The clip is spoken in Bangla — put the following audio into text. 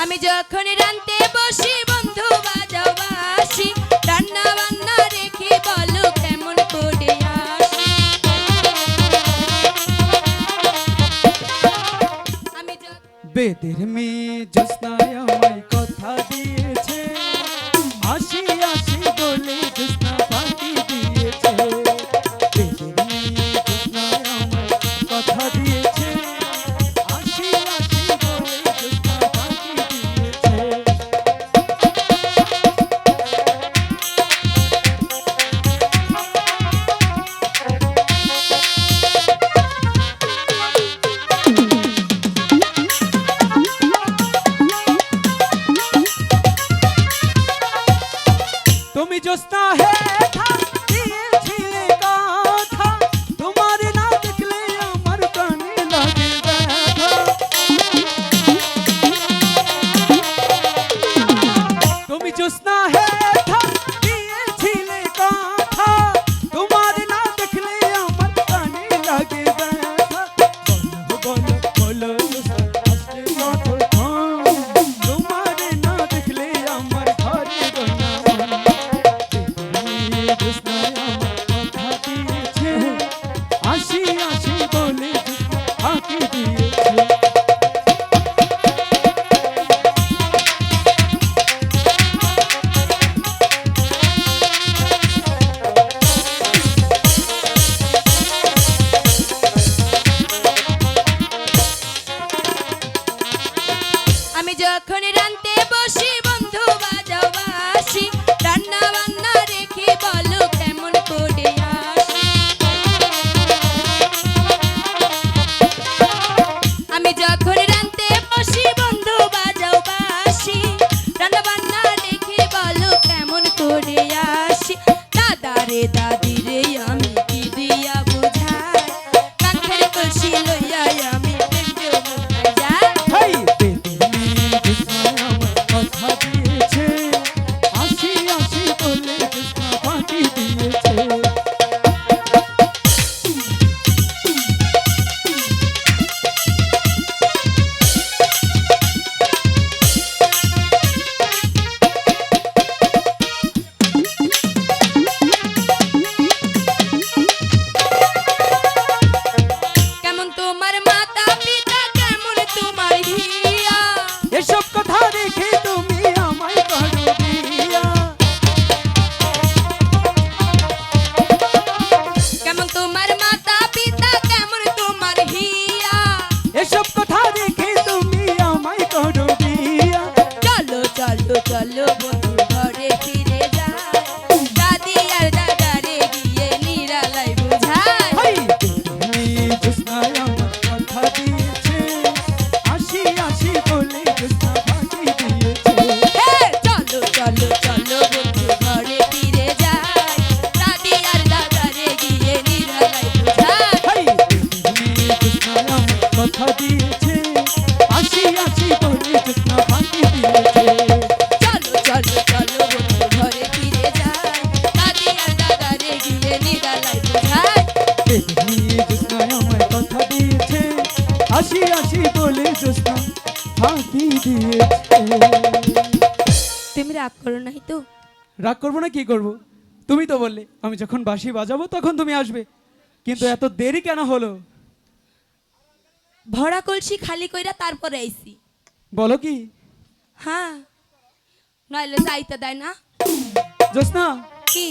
আমি যখন রানতে বসি, বন্ধু বাজাও বাসি রান্না বান্না রেখে বলো কেমন করে বেদের মেয়ে জ্যোৎস্নায় আমায় কথা দিয়েছে তুমি জ্যোৎস্না হে যখন বসি, বন্ধু রান্না বান্না রেখে বলো কেমন করে আমি যখন রানতে বসি, বন্ধু বাজাও রেখে বলো কেমন করে আসি। দাদা রে দাদি দিয়েছে আসি আসি ফাঁকি দিয়েছে। চলো চলো চলো বন্ধু ঘরে ফিরে যাই। দাদি দাদারে গিয়ে নিরালাই বুঝাই। তুমি জুসনায় আমার কথা দিয়েছে। আসি আসি বলে জুসনা ফাঁকি দিয়েছে। তুমি রাগ করো নাই তো? রাগ করব না কি করব? তুমি তো বললে আমি যখন বাঁশি বাজাবো তখন তুমি আসবে। কিন্তু এত দেরি কেন হলো? ভরা কলসি খালি কইরা তারপরে আইছি। বলো কি? হ্যাঁ। নইলে যাইতে দেয় না। জোসনা কি?